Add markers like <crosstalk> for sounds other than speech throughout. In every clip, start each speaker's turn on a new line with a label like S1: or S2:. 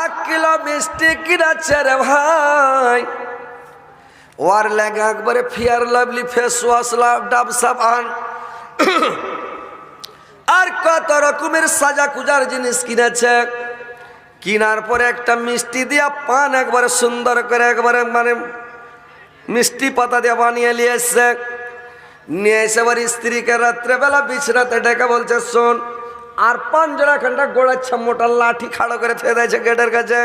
S1: এক কিলো মিষ্টি কিনাচ্ছে রে ভাই। ওয়ার লেগে একবারে fair lovely face wash, love Dove সাবান। আর কত রকমের সাজা কুজার জিনিস কিনেছে। কিনার পরে একটা মিষ্টি দিয়া পান একবারে সুন্দর করে একবারে মানে মিষ্টি পাতা দিয়ে বানিয়ে নিয়ে এসছে নিয়ে এসে আবার স্ত্রীকে রাত্রেবেলা বিছরাতে ডেকে বলছে, শোন আর পাঞ্জরা খানটা গোড়াচ্ছে মোটা লাঠি খাড়ো করে ফেলে দিয়েছে গেটের কাছে।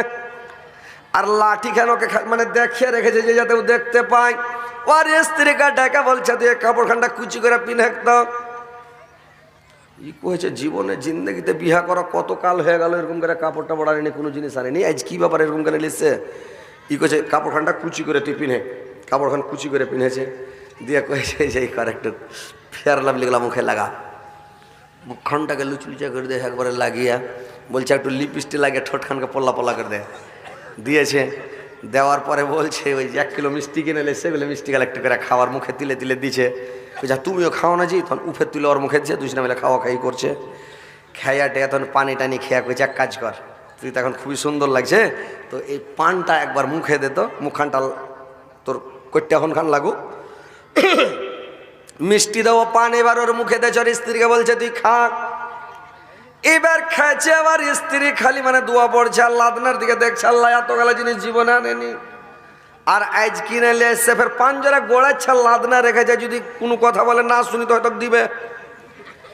S1: আর লাঠি কেন ওকে মানে দেখিয়ে রেখেছে যে যাতে ও দেখতে পায়। ও আর স্ত্রীকে ডেকে বলছে, তুই কাপড় খানটা কুচি করে পিনে ই কয়েছে জীবনে জিন্দগিতে বিহা করা কত কাল হয়ে গেল, এরকম করে কাপড়টা টাপড় আনেনি, কোনো জিনিস আনেনি। আজ কি ব্যাপার এরকম করে লিখছে? ই কয়েছে কাপড় খানটা কুচি করে তুই পিনে কাপড় খান কুচি করে পিনেছে দিয়ে কয়েছে যে এই কর একটু ফেয়ার মুখে লাগা। মুখখানটাকে লুচলুচা করে দিয়ে একবারে লাগিয়া বলছে একটু লিপস্টিক লাগিয়ে ঠোঁটখানকে পল্লা পল্লা করে দে দিয়েছে দেওয়ার পরে বলছে ওই যে এক কিলো মিষ্টি কিনে এলে সেগুলো মিষ্টি গেলে একটু করে খাওয়ার মুখে তিলে তিলে দিছে যা তুমিও খাও না জি তখন উফের তুলে ওর মুখে দিচ্ছে দুজনে মিলে খাওয়া খাই করছে খাইয়া টেয়া তখন পানি টানি খেয়া কইছে এক কাজ কর তুই তো এখন খুবই সুন্দর লাগছে তো এই পানটা একবার মুখে দে তো মুখখানটা তোর কইটা খান লাগু মিষ্টি দেবো, পান এবার ওর মুখে দেয় ওর স্ত্রীকে বলছে, তুই খা। এবার খাচ্ছে আবার স্ত্রী খালি মানে দোয়া পড়ছে আল্লাহ আপনার দিকে দেখছে, আল্লাহ, এত গেলা জিনিস জীবনে আনেনি। আর আজ কিনে এসছে, ফের পাঞ্জরা গোড়াচ্ছে লাদনা রেখেছে, যদি কোনো কথা বলে না শুনি, তো হয়তো দিবে।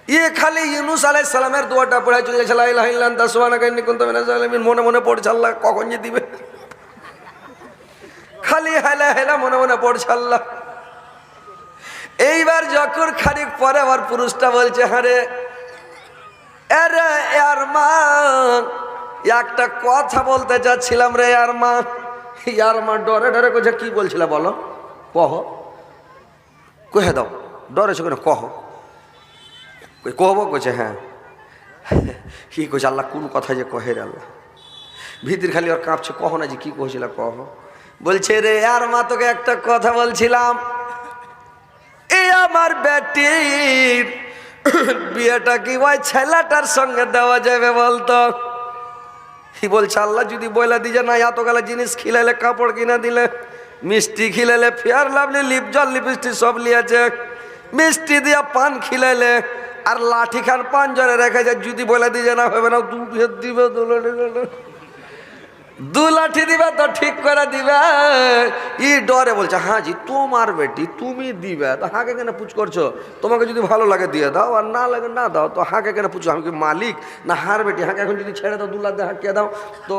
S1: ইয়ে খালি ইউনুস আলাই সালামের দোয়াটা পড়ে চলে গেছে মিনাজ জালিমিন। মনে মনে পড়ছে, আল্লাহ, কখন যে দিবে? খালি হেলা হেলা মনে মনে পড়ছে, আল্লাহ। এইবার যখন খানিক পরে আমার পুরুষটা বলছে, হারে আরে আর মা একটা কথা বলতে চাচ্ছিলাম রে আর মা ইয়ার মা ডরে ডরে কোছে কি বলছিল বলো? কহ, কহে দাও ডরেছে কেন কহ। কহব কইছে হ্যাঁ। কি কইছে, আল্লাহ, কোন কথা যে কহে রে আল্লাহ? ভিতির খালি ওর কাঁপছে, কহ না যে কি কহছিল কহ? বলছে, রে আর মা তোকে একটা কথা বলছিলাম। আমার বেটির বিয়েটা কি ওই ছেলেটার সঙ্গে দেওয়া যাবে বলতো কি বলছে, আল্লাহ যদি বলে দিয়ে না, এত গেলে জিনিস খিলাইলে, কাপড় কিনে দিলে, মিষ্টি খিলাইলে, fair lovely, lip gel, lipstick সব লিয়েছে মিষ্টি দিয়া পান খিলাইলে, আর লাঠি খান পান জলে রেখেছে যদি বলে দিয়ে না, হবে না দু হাত দিবে দু দিবে। দু লাঠি দিবে তো ঠিক করে দিবে। ই ডরে বলছে হ্যাঁ জি, তোমার বেটি, তুমি দিবে। তো হাঁকে কেন পুচ করছ? তোমাকে যদি ভালো লাগে দিয়ে দাও, আর না লাগে না দাও, তো হাঁকে কেন পুছো আমি কি মালিক? না হার বেটি, হাঁকে এখন যদি ছেড়ে দাও, দু দিয়ে হাঁকিয়ে দাও, তো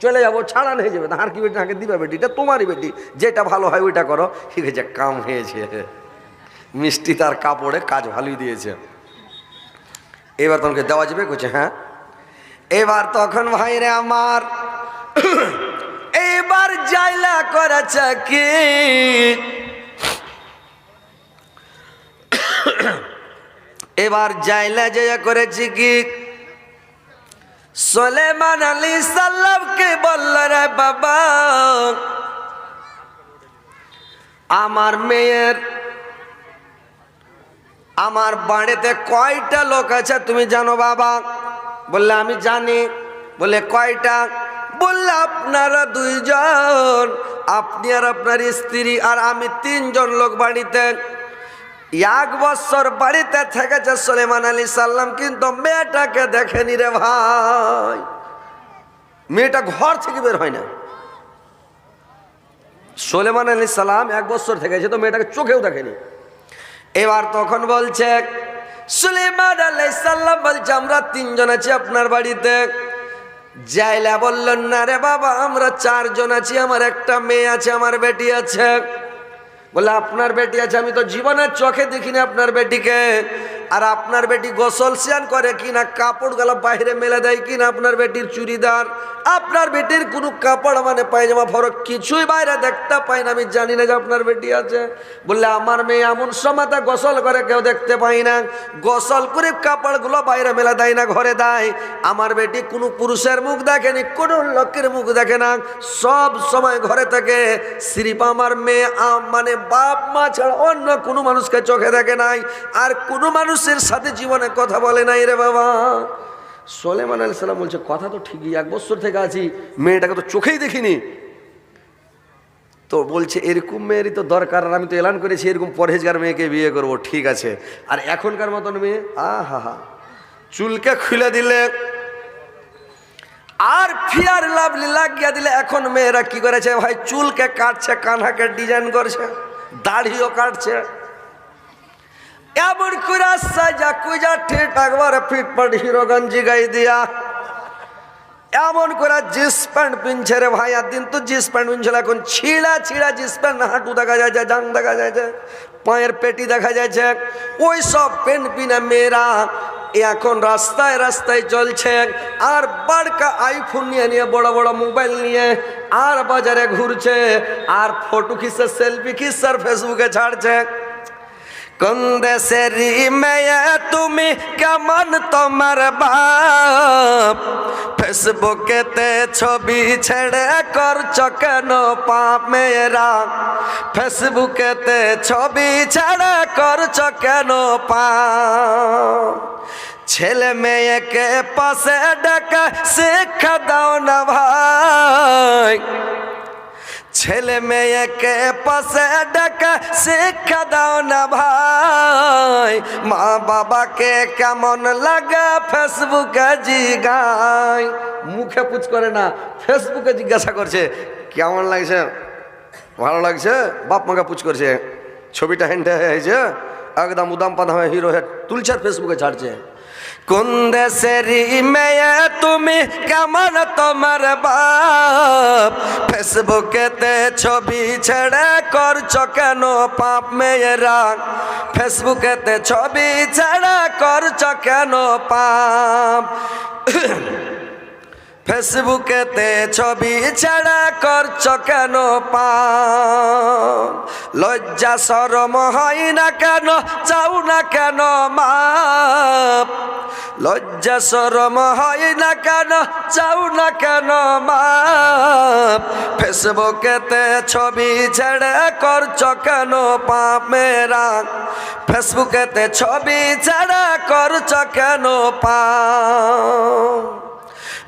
S1: চলে যাব, ছাড়ান হয়ে যাবে। হার কি বেটি? হাঁকে দিবে বেটি? এটা তোমারই বেটি। যেটা ভালো হয় ওইটা করো। ঠিক আছে, কাম হয়েছে। মিষ্টি তার কাপড়ে কাজ ভালোই দিয়েছে। এবার তোমাকে দেওয়া যাবে, কইছে হ্যাঁ? এবার তখন ভাইরে আমার <coughs> এবার জাইলা করেছে কি <coughs> এবার জাইলা যে করেছি কি? সোলেমান আলী সাল্লামকে বলল, রে বাবা, আমার মেয়ের, আমার বাড়িতে কয়টা লোক আছে তুমি জানো বাবা? বললে, আমি জানি। বলে কয়টা? বললে আপনারা দুইজন, আপনি আর আপনার স্ত্রী আর আমি তিনজন লোক বাড়িতে। এক বছর বাড়িতে থেকেছে সোলেমান আলী সাল্লাম, কিন্তু মেয়েটাকে দেখেনি রে ভাই। মেয়েটা ঘর থেকে বের হয় না। সোলেমান আলী সাল্লাম এক বছর থেকেছে তো মেয়েটাকে চোখেও দেখেনি। এবার তখন বলছে, সুলেমান আলাইসাল্লাম বলছে, আমরা তিনজন আছি আপনার বাড়িতে। জাইলা বললেন, না রে বাবা, আমরা চারজন আছি, আমার একটা মেয়ে আছে, আমার বেটি আছে। বলে, আপনার বেটি আছে, আমি তো জীবনের চোখে দেখিনি আপনার বেটিকে। আর আপনার বেটি গোসল স্নান করে কিনা কাপড়গুলো বাইরে মেলে দেয় কিনা আপনার বেটির চুড়িদার? আপনার বেটির কোনো কাপড় মানে পায়জামা ফরক কিছুই বাইরে দেখতে পাই না, আমি জানি না যে আপনার বেটি আছে। বললে, আমার মেয়ে এমন সময় গোসল করে কেউ দেখতে পাই না। গোসল করে কাপড়গুলো বাইরে মেলে দেয় না, ঘরে দেয়। আমার বেটি কোনো পুরুষের মুখ দেখেনি, কোনো লোকের মুখ দেখে না। সব সময় ঘরে থাকে। শ্রীপ আমার মেয়ে মানে বাপ মা ছাড়া অন্য কোনো মানুষকে চোখে দেখে নাই। আর কোনো মানুষের সাথে জীবনে কথা বলে নাই রে বাবা। সোলেমান আলি সাল্লাম বলছে, কথা তো ঠিকই, এক বছর থেকে আছি, মেয়েটাকে তো চোখেই দেখিনি। তো বলছে, এরকম মেয়েরই তো দরকার, আর আমি তো এলান করেছি, এরকম পরহেজগার মেয়েকে বিয়ে করব, ঠিক আছে। আর এখনকার মতন মেয়ে আ হা হা চুলকে খুলে দিলে, আর ফিয়ার লাভলি লাগিয়ে দিলে, এখন মেয়েরা কি করেছে ভাই? চুলকে কাটছে, কানহাকে ডিজাইন করছে, দাড়িও কাটছে। এমন করে সাজা কুজা ঠিক একবার ফিটফাট হিরো গঞ্জি গাই দিয়া। এমন করে জিন্স প্যান্ট পিনছে রে ভাই, আর দিন তো জিন্স প্যান্ট পিনছিল এখন ছিঁড়া ছিঁড়া জিন্স প্যান্ট, হাঁটু দেখা যাচ্ছে, জাং দেখা যাচ্ছে, পায়ের পেটি দেখা যাচ্ছে, ওই সব প্যান্ট পিনা মেয়েরা এখন রাস্তায় রাস্তায় চলছে, আর বাড়কা আইফোন নিয়ে নিয়ে, বড় বড় মোবাইল নিয়ে, আর বাজারে ঘুরছে, আর ফটো খিসে, সেলফি খিসে ফেসবুকে ছাড়ছে। কোন দেশের মেয়ে, তুমি কেমন তোমার বাপ? ফেসবুকেতে ছবি ছেড়ে করছ কেন পাপ মেয়েরা? ফেসবুকেতে ছবি ছেড়ে করছ কেন পাপ? ছেলে মেয়েকে পাশে ডাকা শিক্ষা দাও না ভাই। ছেলে মেয়েকে পাশে ডাকা শিক্ষা দাও না ভাই। মা বাবাকে কেমন লাগে ফেসবুকে জিগাই। মুখে পুচ করে না, ফেসবুকে জিজ্ঞাসা করছে, কেমন লাগছে? ভালো লাগছে? বাপ মাকে পুচ করছে, ছবিটা হ্যান্ডে হয়েছে, একদম উদাম পাদা হয়ে হিরো হেড তুলছে ফেসবুকে ছাড়ছে। কোন দেশের মেয়ে তুমি? কেমন তোমার বাপ? ফেসবুকেতে ছবি ছেড়ে করছ কেন পাপ মেয়েরা? ফেসবুকেতে ছবি ছেড়ে করছ কেন পাপ? ফেসবুকেতে ছবি ছাড়া করছ কেন পাপ? লজ্জা সরম হয় না কেন? চাও না কেন মাপ? লজ্জা সরম হয় না কেন? চাও না কেন মাপ? ফেসবুকেতে ছবি ছেড়ে করছ কেন পাপ মেরা ফেসবুকেতে ছবি ছাড়া করছ কেন পাপ?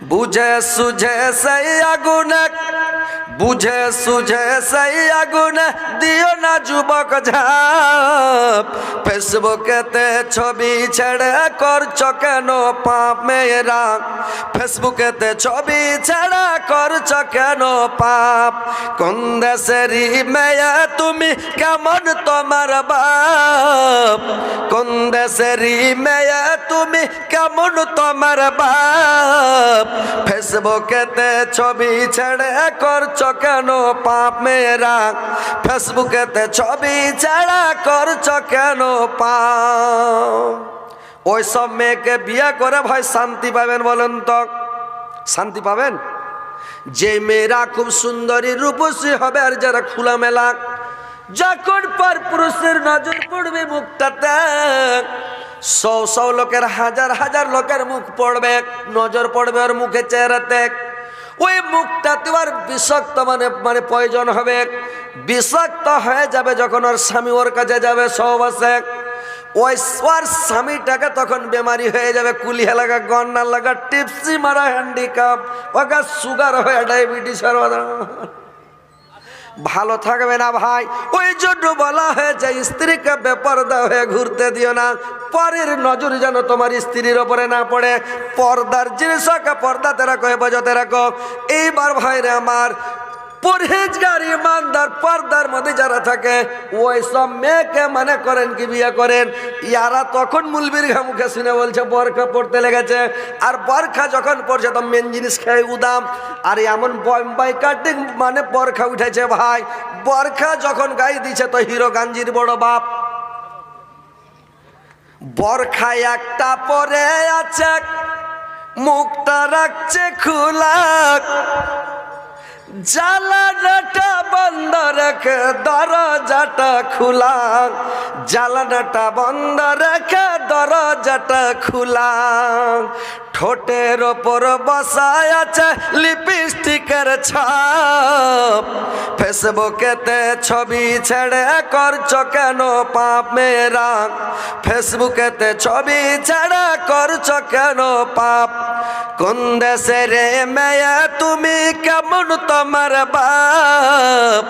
S1: বুঝে সুঝে সেই আগুন বুঝে সুঝে সেই আগুন দিও না যুবক ঝাপ। ফেসবুকেতে ছবি ছেড়ে করছ কেন পাপ মেয়েরা? ফেসবুকেতে ছবি ছেড়ে করছ কেন পাপ? কোন দেশেরই মেয়ে তুমি কেমন তোমার বাপ? কোন দেশেরই মেয়ে তুমি কেমন তোমার বাপ? ফেসবুকেতে ছবি ছেড়ে করছ কেন পাপ মেয়েরা? ফেসবুকেতে ছবি ছেড়া করছ কেন ওই সব মেয়েকে বিয়ে করে ভাই শান্তি পাবেন বলেন তো। শান্তি পাবেন? যে মেয়েরা খুব সুন্দরী রূপসী হবে আর যারা খোলামেলা, যখন পর পুরুষের নজর পড়বে মুখটাতে, সৌ সৌ লোকের হাজার হাজার লোকের মুখ পড়বে, নজর পড়বে ওর মুখে চেহারাতে। ওই মুখটাতে আর বিষাক্ত মানে মানে প্রয়োজন হবে। বিষাক্ত হয়ে যাবে যখন ওর স্বামী ওর কাছে যাবে সহবাসে। ওই স্বামীটাকে তখন বেমারি হয়ে যাবে, কুলিয়া লাগা গন্ডা লাগা, টিপসি মারা হ্যান্ডিক্যাপ ওকে সুগার হয়ে ডায়াবেটিস ভালো থাকবে না ভাই, ওই জন্য বলা হয়েছে, স্ত্রীকে বেপর্দা হয়ে ঘুরতে দিও না, পরের নজর যেন তোমার স্ত্রীর ওপরে না পড়ে। পর্দার জিনিসকে পর্দাতে রাখো, হেফাজতে রাখো। এইবার ভাইরে আমার পরহেজগার, ইমানদার, পর্দার মধ্যে যারা থাকে ওই সব মেয়েকে মানে করেন কি বিয়ে করেন? ইয়ারা তখন মুলবির ঘা মুখে শুনে বলছে, বরখা পড়তে লেগেছে। আর বরখা যখন পড়ছে, তো মেন জিনিস খেয়ে উদাম। আর এমন বম্বাই কাটিং মানে বরখা উঠেছে ভাই। বরখা যখন গাই দিছে, তো হিরো গাঞ্জির বড় বাপ। বরখা একটা পরে আছে, মুখটা রাখছে খোলা। জালানাটা বন্ধ রেখে, দরজাটা খোলা। জালানাটা বন্ধ রেখে, দরজাটা খোলা। ঠোঁটের ওপর বসায় আছে লিপস্টিকের ছাপ। ফেসবুকেতে ছবি ছেড়ে করছ কেন পাপ মেরা ফেসবুকেতে ছবি ছেড়ে করছ কেন পাপ? কোন দেশের মেয়ে তুমি কেমন তোমার বাপ।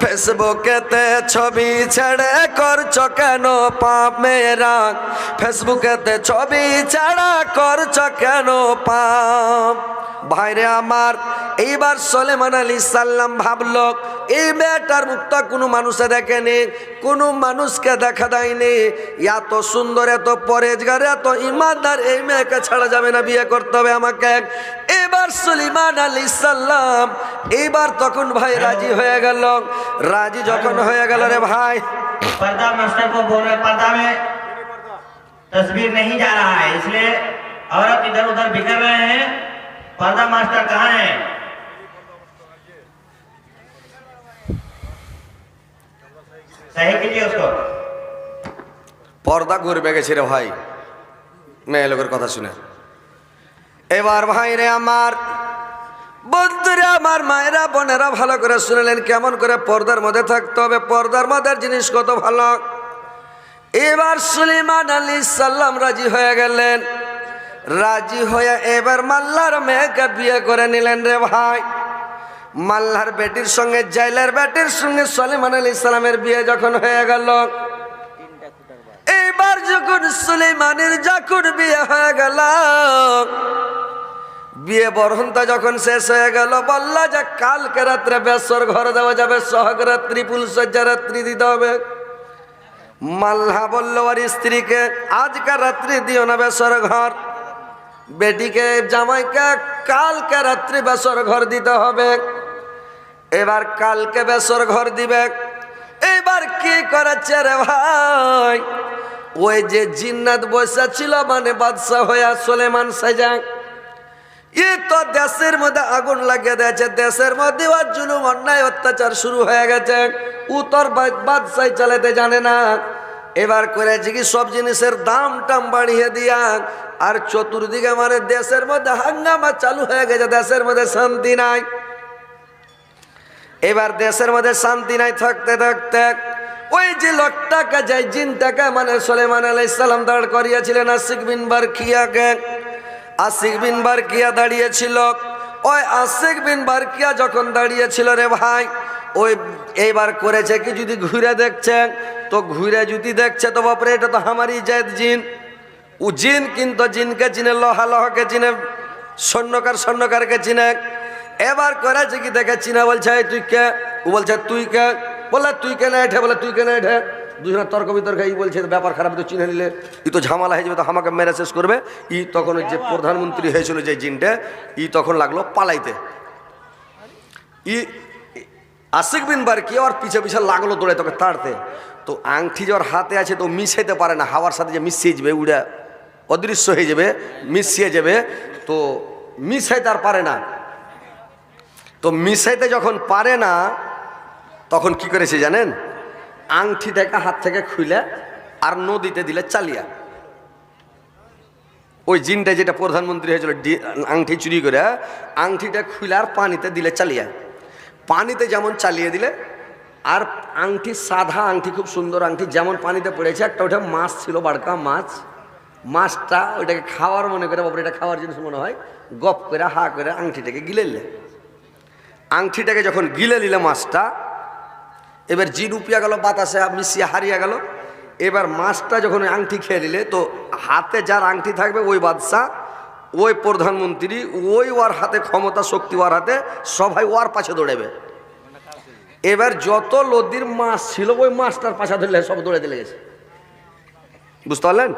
S1: ফেসবুকেতে ছবি ছেড়ে করছ কেন পাপ মেয়েরা? ফেসবুকেতে ছবি ছাড়া করছ কেন পাপ? ভাইরে আমার এইবার সলেমান আলী সাল্লাম ভাবল এই মেয়েটার মুখটা কোনো মানুষে দেখেনি কোনো মানুষকে দেখা দেয়নি এত সুন্দর এত পরেজগার এত ইমানদার এই মেয়েকে ছাড়া যাবে না বিয়ে করতে হবে আমাকে এবার সুলিমান আলী সাল্লাম এইবার তখন ভাই রাজি হয়ে গেল রাজি যখন হয়ে গেল রে ভাই
S2: पर्दा मास्टर को बोल रहे पर्दा में तस्वीर नहीं जा रहा है इसलिए औरत इधर उधर बिखर रहे हैं पर्दा मास्टर कहाँ है सही कीजिए उसको
S1: পর্দা ঘুরবে গেছে রে ভাই মেয়ে লোকের কথা শুনে এবার ভাই রে আমার বন্ধুরা আমার মায়েরা বোনেরা ভালো করে শুনলেন কেমন করে পর্দার মধ্যে থাকতে হবে পর্দার মধ্যে জিনিস কত ভালো এবার সুলিমান আলী সাল্লাম রাজি হয়ে গেলেন রাজি হয়ে এবার মাল্লার মেয়েকে বিয়ে করে নিলেন রে ভাই। মাল্লার বেটির সঙ্গে, জাইলার বেটির সঙ্গে সলিমান আলী ইসলামের বিয়ে যখন হয়ে গেল এইবার যখন সুলেমানের যখন বিয়ে হয়ে গেল, বিয়ে বরহন্তা যখন শেষ হয়ে গেল, বলল যে কালকে রাত্রে বেসর ঘর দেওয়া যাবে, সহগ রাত্রি ফুলসজ্জা রাত্রি দিতে হবে। মাল্লা বলল আর স্ত্রীকে আজকাল রাত্রি দিও না বেসর ঘর। বেটিকে জামাইকে কালকে রাত্রি বেসর ঘর দিতে হবে। এবার কালকে বেসর ঘর দিবে। এবার কি করেছে রে ভাই? ওই যে জিন্নাত বসা ছিল মানে বাদশাহ হইয়া সোলেমান সাজা। ই তো দেশের মধ্যে আগুন লাগিয়ে দিয়েছে। দেশের মধ্যে জুলুম, অন্যায়, অত্যাচার শুরু হয়ে গেছে। উত্তর বাদশাহ চালাতে জানে না। এবার করেছে কি সব জিনিসের দাম টাম বাড়িয়ে দিয়া, আর চতুর্দিকে মানে দেশের মধ্যে হাঙ্গামা চালু হয়ে গেছে, দেশের মধ্যে শান্তি নাই। এবার দেশের মধ্যে শান্তি নাই থাকতে থাকতে, ওই যে লোকটাকে, যে জিনটাকে মানে সোলেমান আলাই সালাম দাঁড় করিয়েছিলেন আশিক বিন বারকিয়াকে, আশিক বিন বারকিয়া দাঁড়িয়েছিল। ওই আশিক বিন বারকিয়া যখন দাঁড়িয়েছিল রে ভাই, ওই এইবার করেছে কি? যদি ঘুরে দেখছে তো ঘুরে যদি দেখছে তো বাপরে, এটা তো আমারই জায়দ জিন। ও জিন কিন্তু জিনকে চিনে, লোহা লোহাকে চিনে, স্বর্ণকার স্বর্ণকারকে চিনে। এবার করেছে কি দেখে, চিনা বলছে, "এই তুই কে? ও বলছে, তুই কে? বলে, তুই কেন এঠে? বলে, তুই কেন এঠে? দুজনের তর্ক বিতর্ক ই বলছে ব্যাপার খারাপ তো চিনে নিলে, ই তো ঝামেলা হয়ে যাবে, তো আমাকে মেরে শেষ করবে। ই তখন যে প্রধানমন্ত্রী হয়েছিল যে জিনটা, ই তখন লাগল পালাইতে। ই আশিক বিন বার কি ওর পিছে পিছে লাগল দৌড়ে তোকে তাড়তে। তো আংটি যে ওর হাতে আছে তো মিশাইতে পারে না, হাওয়ার সাথে যে মিশিয়ে যাবে, উড়া, অদৃশ্য হয়ে যাবে, মিশিয়ে যাবে, তো মিশাইতে আর পারে না। তো মিশাইতে যখন পারে না, তখন কি করেছে জানেন? আংটিটাকে হাত থেকে খুলে আর নদীতে দিলে চালিয়া। ওই জিনটা যেটা প্রধানমন্ত্রী হয়েছিল আংটি চুরি করে আংটিটা খুলে আর পানিতে দিলে চালিয়া। পানিতে যেমন চালিয়ে দিলে আর আংটি সাদা আংটি, খুব সুন্দর আংটি, যেমন পানিতে পড়েছে, একটা ওটা মাছ ছিল, বাড়কা মাছ। মাছটা ওইটাকে খাওয়ার মনে করে বাপরে এটা খাওয়ার জিনিস মনে হয়, গপ করে, হা করে আংটিটাকে গিলে নিলে। আংটিটাকে যখন গিলে নিলে মাছটা, এবার জিন উপিয়া গেল, বাতাসে মিশিয়ে হারিয়ে গেল, এবার মাছটা যখন ওই আংটি খেয়ে নিলে, তো হাতে যার আংটি থাকবে, ওই বাদশাহ, ওই প্রধানমন্ত্রী, ওই ওর হাতে ক্ষমতা, শক্তি ওর হাতে, সবাই ওর পাশে দৌড়াবে। এবার যত লদির মাছ ছিল, ওই মাছটার পাছা ধরলে সব দৌড়াতে লেগেছে বুঝতে পারলেন?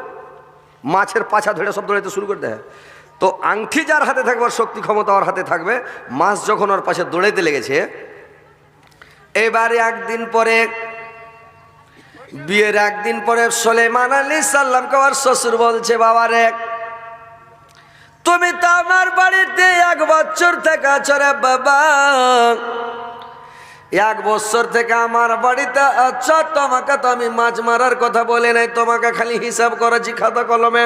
S1: মাছের পাছা ধরে সব দৌড়াতে শুরু করতে হয় তো আংটি যার হাতে থাকবে, ওর শক্তি ক্ষমতা ওর হাতে থাকবে, মাছ যখন ওর পাশে দৌড়াইতে লেগেছে এবারে একদিন পরে, বিয়ের একদিন পরে সোলেমান আলী সাল্লামকে আমার শ্বশুর বলছে, বাবারে, তুমি তো আমার বাড়িতে এক বছর থেকে আছো বাবা। এক বছর থেকে আমার বাড়িতে আচ্ছা তোমাকে তো আমি মাছ মারার কথা বলে নাই, তোমাকে খালি হিসাব করেছি খাতা কলমে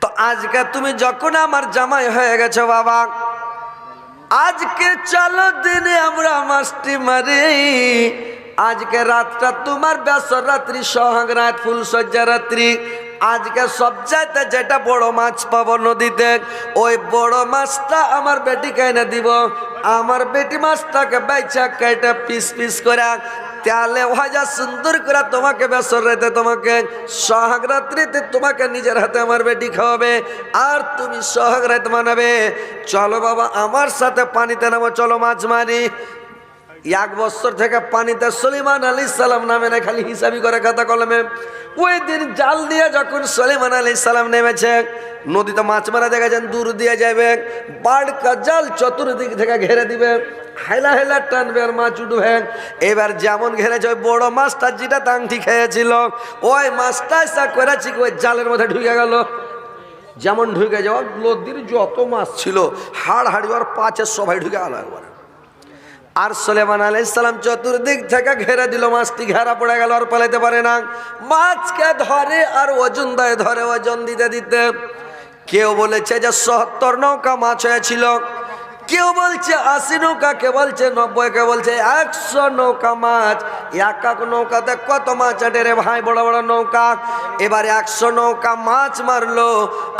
S1: তো আজকে তুমি যখন আমার জামাই হয়ে গেছো বাবা, আজকে চলো দিনে আমরা মাস্টি মারি। আজকে রাতটা তোমার বেসর রাত্রি, সোহাগ রাত ফুল সজ্জা রাত্রি। আজকে সব চাইতে যেটা বড় মাছ পাবো নদীতে, ওই বড় মাছটা আমার বেটিকে এনে দিব। আমার বেটি মাছটাকে বেচা কেটে পিস পিস করে, তাহলে ভাজা সুন্দর করে তোমাকে বেসর রাতে তোমাকে, সোহাগ রাত্রিতে তোমাকে নিজের হাতে আমার বেটি খাওয়াবে, আর তুমি সোহাগ রাত মানাবে। চলো বাবা, আমার সাথে পানিতে নামো, চলো মাছ মারি। এক বছর থেকে পানিতে সলিমান আলী সালাম নামে না, খালি হিসাবি করে খাতা কলমে। ওই দিন জাল দিয়ে যখন সলিমান আলী সালাম নেমেছে, নদীতে মাছ মারা দেখা দেখেছেন দূর দিয়ে যাবে, বাড়কা জাল চতুর্দিক থেকে ঘেরে দিবে, হেলা হেলা টানবে আর মাছ উঠবে। এবার যেমন ঘেরেছে, ওই বড় মাছটা যেটা তাংটি খেয়েছিল, ওই মাছটা এসা করেছি ওই জালের মধ্যে ঢুকে গেল। যেমন ঢুকে যাওয়া নদীর যত মাছ ছিল, হাড় হাড়ি আর পাঁচের সবাই ঢুকে গেল একবার। আর সোলেমান আলাইসালাম চতুর্দিক থেকে ঘেরে দিল, মাছটি ঘেরা পড়ে গেল আর পালাইতে পারে না। মাছকে ধরে আর ওজন দেয় ধরে ওজন দিতে দিতে কেউ বলেছে যে সত্তর নৌকা মাছ হয়েছিল। কেউ বলছে আশি নৌকা কে বলছে নব্বই কে বলছে একশো নৌকা মাছ। এক এক নৌকাতে কত মাছ আটে রে ভাই, বড় বড় নৌকা। এবার একশো নৌকা মাছ মারলো,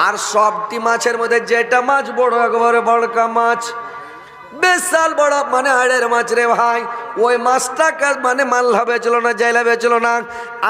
S1: আর সবটি মাছের মধ্যে যেটা মাছ বড়, একবারে বড়কা মাছ। বিশাল বড় মানে আড়ের মাছ রে ভাই। ওই মাছটাকে মানে মাল্লা বেচলো না জাইলা বেচলো না।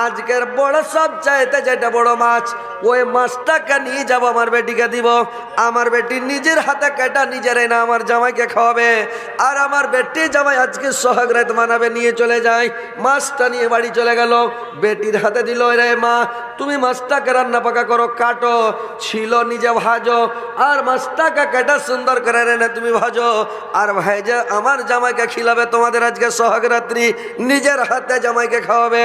S1: আজকের বড় সব চাইতে যেটা বড় মাছ, ওই মাছটাকে নিয়ে যাব আমার বেটিকে দিব। আমার বেটি নিজের হাতে কেটা, নিজের না আমার জামাইকে খাওয়াবে। আর আমার বেটি জামাই আজকে সোহাগ রাত মানাবে, নিয়ে চলে যায়। মাছটা নিয়ে বাড়ি চলে গেল। বেটির হাতে দিল রে মা, তুমি মাছটাকে রান্না পাকা করো, কাটো। ছিল নিজে ভাজো। আর মাছটাকে কেটা সুন্দর করে রে না তুমি ভাজো। আর ভাই যে আমার জামাইকে খিলাবে, তোমাদের আজকে সোহাগ রাত্রি নিজের হাতে জামাইকে খাওয়াবে।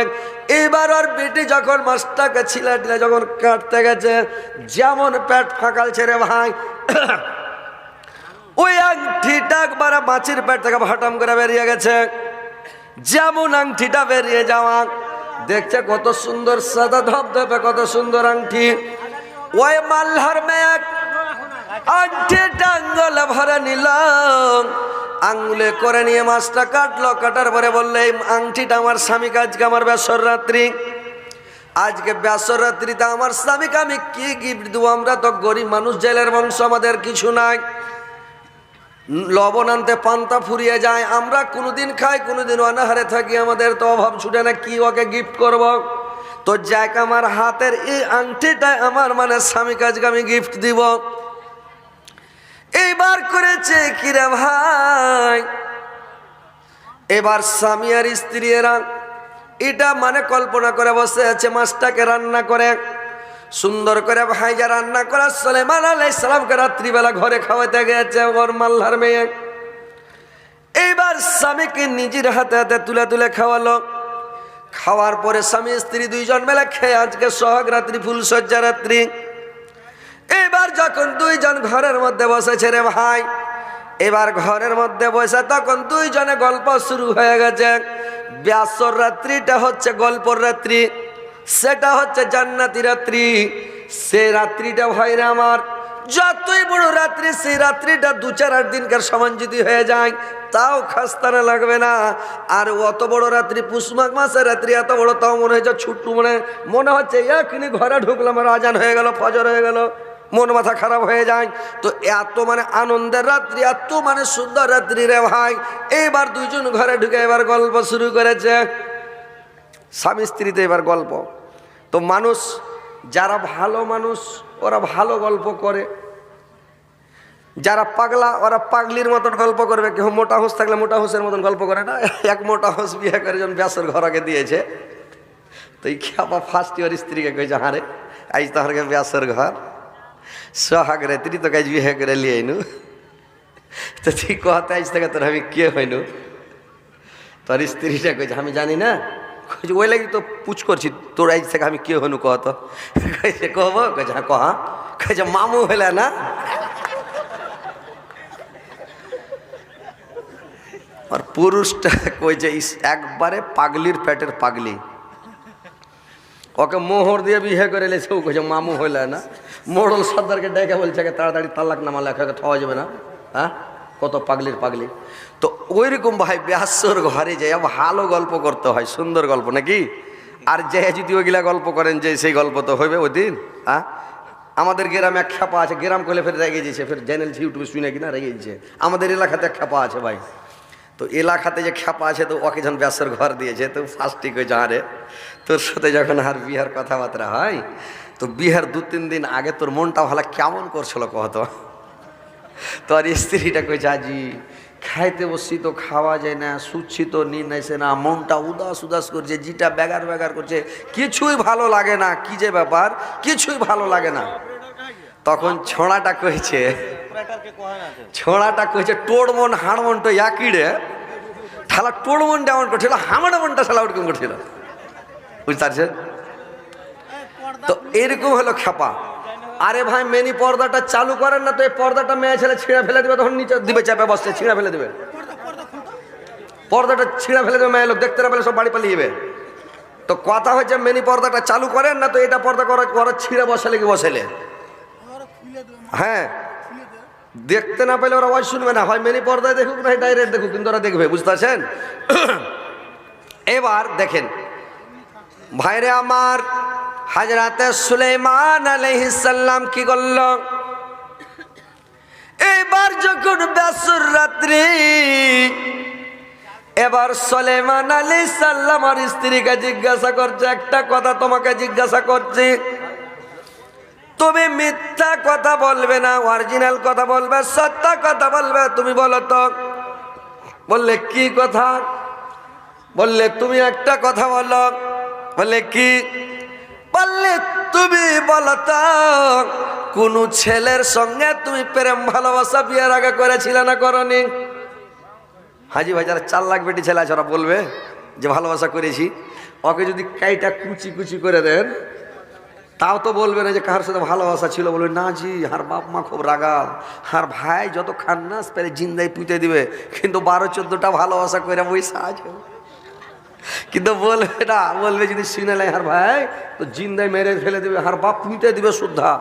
S1: এবার ওর বেটি যখন মাছটাকে ছিলা টিলা যখন কাটতে গেছে, যেমন পেট ফাঁকাল ছেড়ে ভাই, ওই আংটিটা একবার মাছের পেট থেকে ভাটাম করে বেরিয়ে গেছে। যেমন আংটিটা বেরিয়ে যাওয়া, দেখছে কত সুন্দর সাদা ধপধপে, কত সুন্দর আংটি ওই মাল্লার মেয়ে আংটিটা আঙ্গলে ভরে নিল আঙ্গুলে করে নিয়ে মাছটা কাটলো, কাটার পরে বললে আংটিটা আমার স্বামী আজকে আমার বেসর রাত্রি। আজকে বেসর রাত্রিতে আমার স্বামীকে আমি কি গিফট দেবো? আমরা তো গরিব মানুষ, জেলের বংশ, আমাদের কিছু নাই। লবণ আনতে পান্তা ফুরিয়ে যায়, আমরা কোনোদিন খাই, কোনোদিন অনাহারে থাকি, আমাদের তো অভাব ছুটে না, কি ওকে গিফট করব। তো যাক আমার হাতের এই আংটিটা আমার মানে স্বামী কাজকে আমি গিফট দিব। এইবার করেছে কিরে ভাই? এবার স্বামী আর স্ত্রী এরা এটা মানে কল্পনা করে বসে আছে, মাছটাকে রান্না করে। সুন্দর করে ভাইজা রান্না করা, সলেমান আলাই সালামকে রাত্রিবেলা ঘরে খাওয়াতে গেছে ওর মাল্লার মেয়ে। এইবার স্বামীকে নিজের হাতে হাতে তুলে তুলে খাওয়ালো। খাওয়ার পরে স্বামী স্ত্রী দুইজন মেলা খেয়ে আজকে সোহাগ রাত্রি ফুল সজ্জা রাত্রি। এবার যখন দুইজন ঘরের মধ্যে বসেছে রে ভাই, এবার ঘরের মধ্যে বসে তখন দুইজনে গল্প শুরু হয়ে গেছে। ব্যাসর রাত্রিটা হচ্ছে গল্পর রাত্রি, সেটা হচ্ছে জান্নাতি রাত্রি। সে রাত্রিটা ভাইরা আমার, যতই বড় রাত্রি, সেই রাত্রিটা দু চার আট দিনকার সমান যদি হয়ে যায়, তাও খাস্তানা লাগবে না। আর অত বড় রাত্রি, পুষমাঘ মাসের রাত্রি, এত বড় তাও মনে হয়েছে ছুট্টু মনে মনে হচ্ছে এখনি ঘরে ঢুকলাম আর আজান হয়ে গেল, ফজর হয়ে গেল। মন মাথা খারাপ হয়ে যায়। তো এত মানে আনন্দের রাত্রি, এত মানে সুন্দর রাত্রি রে ভাই। এইবার দুইজন ঘরে ঢুকে এবার গল্প শুরু করেছে। স্বামী স্ত্রীতে এবার গল্প। তো মানুষ, যারা ভালো মানুষ, ওরা ভালো গল্প করে। যারা পাগলা, ওরা পাগলির মতন গল্প করবে। কেউ মোটা হোস থাকলে মোটা হোসের মতন গল্প করে না? এক মোটা হোস বিয়ে করে যখন ব্যাসের ঘরকে দিয়েছে। তো এই খেপা ফার্স্ট ইয়ার স্ত্রীকে কইছে হারে আজ তাহারকে ব্যাসের ঘর। সোহাগ রে তুই তো কাজ বিয়ে করে লিয়ে আইনু তো তুই কহতে আজ থেকে তোর আমি কে হইনু তোর স্ত্রীটা কইছে আমি জানি না কইছে ওই লাগি তো পুছ করছি তোর আজ থেকে আমি কে হনু কহ তো কইছে কহব কইছে হ্যাঁ কহা কইছে মামু হইলে না আর পুরুষটা কইছে একবারে পাগলির পেটের পাগলি ওকে মোহর দিয়ে বিয়ে করে লেছে ও কইছে মামু হইলে না মোড়ল সর্দারকে ডেকে বলছে "একে তাড়াতাড়ি তাল্লাক নামা লেখাকে খাওয়া যাবে না হ্যাঁ? কত পাগলির পাগলি। তো ওইরকম ভাই ব্যাসর ঘরে যে ভালো গল্প করতে হয়, সুন্দর গল্প নাকি? আর যে যদি ওইগুলা গল্প করেন যে সেই গল্প তো হইবে ওই দিন হ্যাঁ? আমাদের গ্রামে এক খেপা আছে, গ্রাম করলে ফের রেগে যেছে ফের চ্যানেল ইউটিউবে শুনে কিনা রেগে যেছে আমাদের এলাকাতে এক খ্যাপা আছে ভাই। তো এলাকাতে যে খ্যাপা আছে, তো ওকে যখন ব্যাসর ঘর দিয়েছে, তো ফার্স্টই কই যা রে তোর সাথে যখন আর বিহার কথাবার্তা হয় তো বিহার দু তিন দিন আগে তোর মনটা ভালো কেমন করছিল কত তো? আর স্ত্রীটা কই আজি, খাইতে বসছি তো খাওয়া যায় না, শুচ্ছি তো নি নাইছে না, মনটা উদাস উদাস করছে, জিটা বেগার বেগার করছে, কিছুই ভালো লাগে না, কি যে ব্যাপার, কিছুই ভালো লাগে না। তখন ছোঁড়াটা কইছে ছোঁড়াটা কইছে টোড় মন, হাড় মন তো একই রে। ঠালা টোড় মন এমন করছিল হামাড় মনটা শালা ওরকম করছিল। বুঝতে পারছেন? তো এরকম হলো খেপা আরে ভাই, মেনি পর্দাটা চালু করেন না তো এই পর্দাটা মেয়ে ছেলে ছিঁড়ে ফেলে দেবে, তখন নিচে দিবে চাপে বসছে, ছিঁড়ে ফেলে দেবে। পর্দাটা ছিঁড়ে ফেলে দেবে, মেয়ে লোক, দেখতে না পেলে সব বাড়ি পালিয়ে যাবে। তো কথা হচ্ছে মেনি পর্দাটা চালু করেন না তো এটা পর্দা করা করা ছিঁড়ে বসালে কি বসালে হ্যাঁ। দেখতে না পেলে ওরা ওয়াজ শুনবে না। হয় মেনি পর্দায় দেখুক, না ডাইরেক্ট দেখুক, কিন্তু ওরা দেখবে বুঝতে পারছেন এবার দেখেন, ভাইরে আমার হাজরাতে সুলেমান আলহিসাল্লাম কি করল? এবার যখন বেসুর রাত্রি, এবার সলেমান আলী সাল্লাম আর স্ত্রীকে জিজ্ঞাসা করছে, একটা কথা তোমাকে জিজ্ঞাসা করছি। তুমি মিথ্যা কথা বলবে না, অরিজিনাল কথা বলবে, সত্য কথা বলবে, তুমি বলো তো। বললে, কি কথা? বললে, তুমি একটা কথা বলো। বললে, কি? বললে তুমি বলো তো, কোন ছেলের সঙ্গে তুমি প্রেম, ভালোবাসা বিয়ের আগে করেছিলে না করনি? হাজি ভাই, যারা চার লাখ বেটি ছেলে আছে, ওরা বলবে যে ভালোবাসা করেছি। ওকে যদি কাইটা কুচি কুচি করে দেন, তাও তো বলবে না যে কার সাথে ভালোবাসা ছিল। বলবে, না জি আর বাপ মা খুব রাগাল। আর ভাই যত খান্নাস পেরে জিন্দাই পুঁতে দিবে, কিন্তু বারো, চোদ্দটা ভালোবাসা করে বইসা আছে। কিন্তু বলবে না, বলবে যদি সিনে নেয় হার ভাই তো জিন্দাই মেরে ফেলে দেবে হার বাপ মিটে দেবে শুদ্ধা।